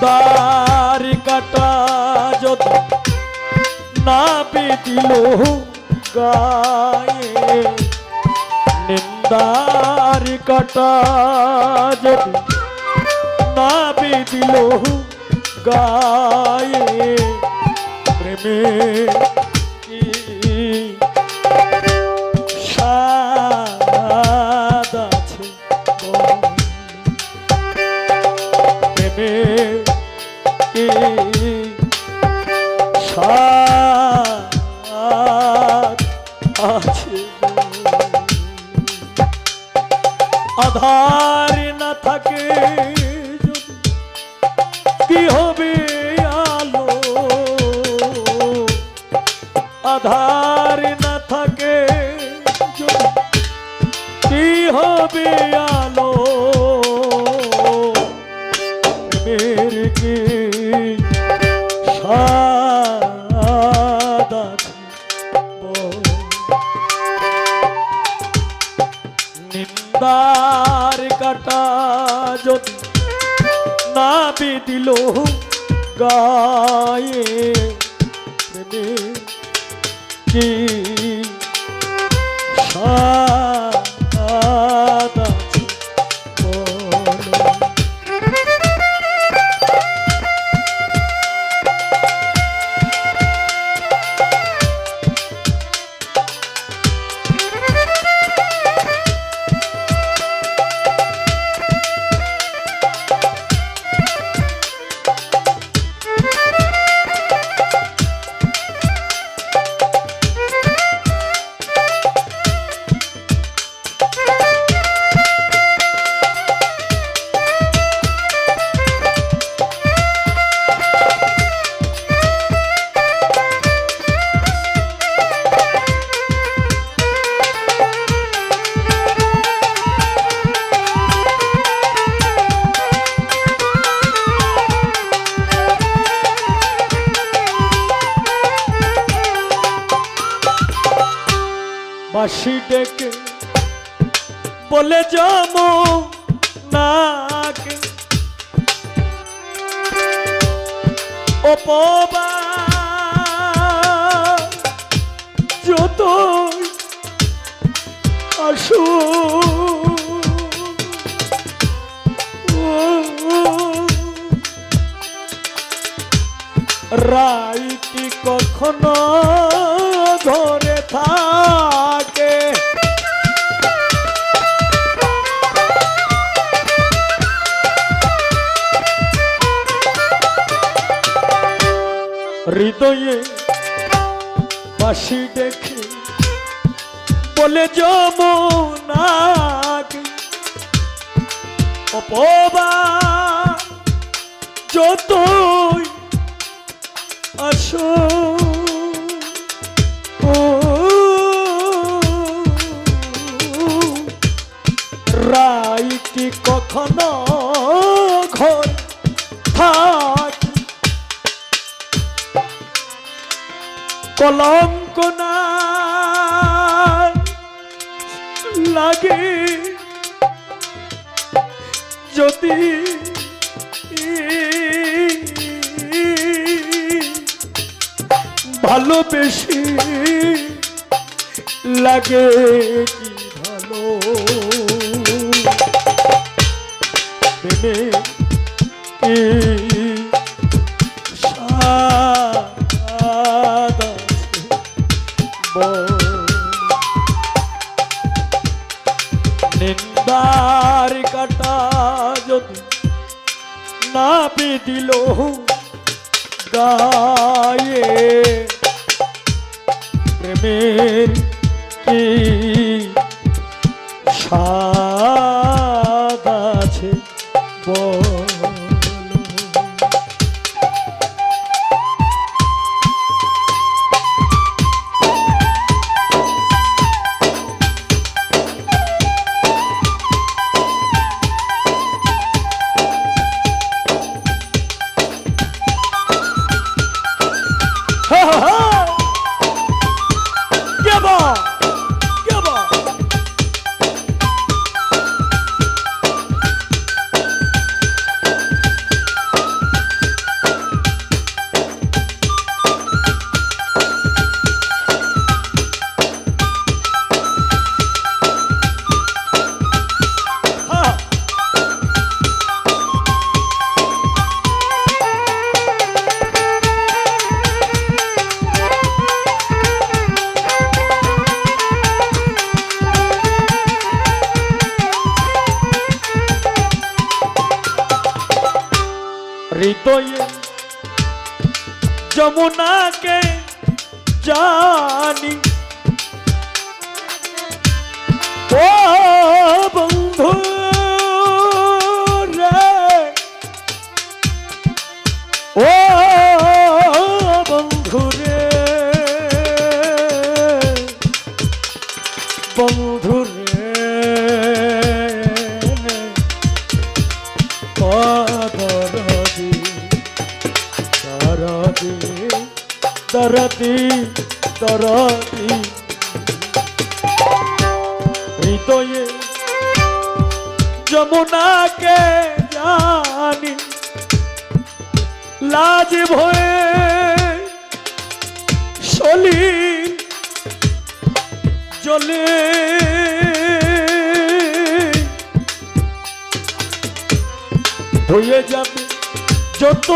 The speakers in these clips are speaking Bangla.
নিন্দার কাটা যত না পেদিল গায়ে নিন্দার কাটা যত না পেদিল গায়ে প্রেমে আধার না থাকে কি হবে আলো? আধার না থাকে কি হবে আলো? নিন্দার কাটা যত না বেদিল গায়ে কি স্বাদ বাসি ডেকে বলে যাম নাকে। অপবা যত আসু রাইটি কখনো হৃদয়ে বাসি দেখে বলে যমুনাকে অপবা যতই আসো। রাই কি কখনো ঘর কলঙ্ক না লাগে। যদি ভালোবেসে লাগে কি নিন্দার কাটা যদি না বেদিল গায়ে প্রেমের কি স্বাদ আছে বলো? হৃদয়ে যমুনাকে জানি। ও বন্ধু দরদি হৃদয়ে যমুনাকে জানি লাজ ভয়ে সলিল জলে। হয়ে যাবে যত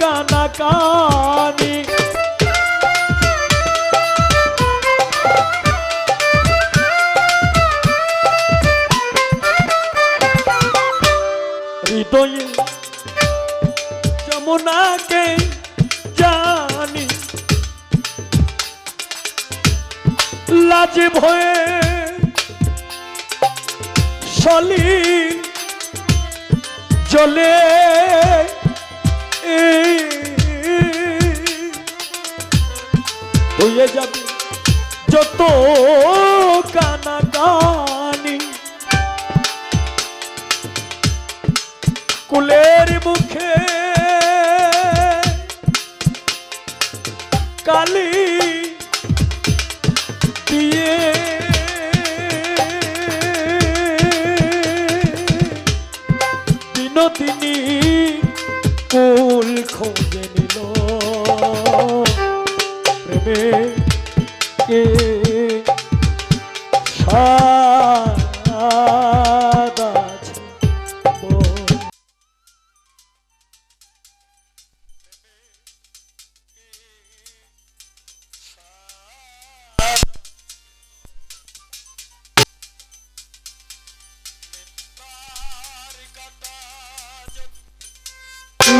কানা কানি হৃদয়ে যমুনাকে জানি। লাজ ভয়ে সলিল জলে হয়ে যাবে যত কানা কুলের মুখে। কালি দিয়ে। বিনোদিনী কুল খোঁজে নিল। প্রেমে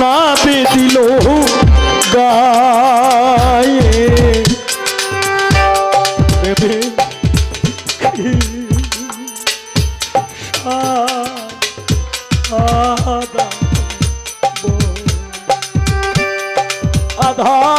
না বেদিল গায়ে বল। আধা